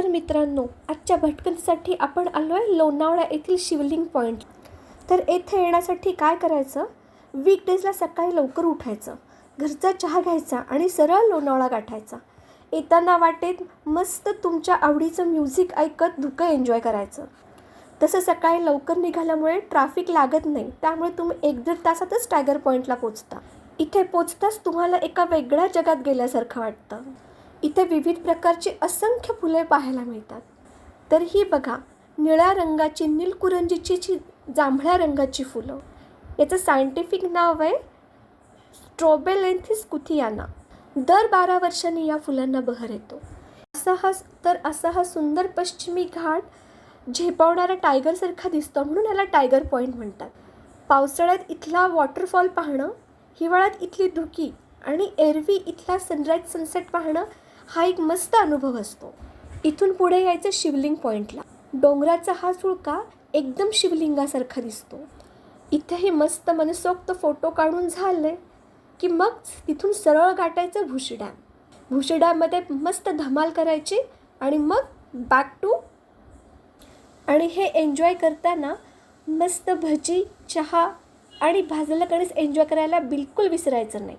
तर मित्रांनो आजच्या भटकंतीसाठी आपण आलो आहे लोणावळा येथील शिवलिंग पॉईंट तर येथे येण्यासाठी काय करायचं? वीकडेजला सकाळी लवकर उठायचं. घरचा चहा घ्यायचा आणि सरळ लोणावळा गाठायचा. येताना वाटेत मस्त तुमच्या आवडीचं म्युझिक ऐकत धुकं एन्जॉय करायचं. तसं सकाळी लवकर निघाल्यामुळे ट्रॅफिक लागत नाही त्यामुळे तुम्ही एक दीड तासातच टायगर पॉईंटला पोचता इथे पोचताच तुम्हाला एका वेगळ्या जगात गेल्यासारखं वाटतं. इथे विविध प्रकारची असंख्य फुले पाहायला मिळतात. तर ही बघा निळ्या रंगाची नीलकुरंजीची जी जांभळ्या रंगाची फुलं. याचं सायंटिफिक नाव आहे स्ट्रॉबेलेंथिस कुथियाना दर बारा वर्षांनी या फुलांना बहर येतो. असा हा तर असा हा सुंदर पश्चिमी घाट झेपावणारा टायगरसारखा दिसतो म्हणून याला टायगर पॉईंट म्हणतात. पावसाळ्यात इथला वॉटरफॉल पाहणं हिवाळ्यात इथली धुकी आणि एरवी इथला सनराईज सनसेट पाहणं हा एक मस्त अनुभव असतो. इथून पुढे यायचं शिवलिंग पॉईंटला डोंगराचा हा सुळका एकदम शिवलिंगासारखा दिसतो. इथेही मस्त मनसोक्त फोटो काढून झाले की मग तिथून सरळ गाठायचं भुशी डॅम. भुशी डॅममध्ये मस्त धमाल करायची आणि मग बॅक टू आणि हे एन्जॉय करताना मस्त भजी चहा आणि भाजलेलं कणीस एन्जॉय करायला बिलकुल विसरायचं नाही.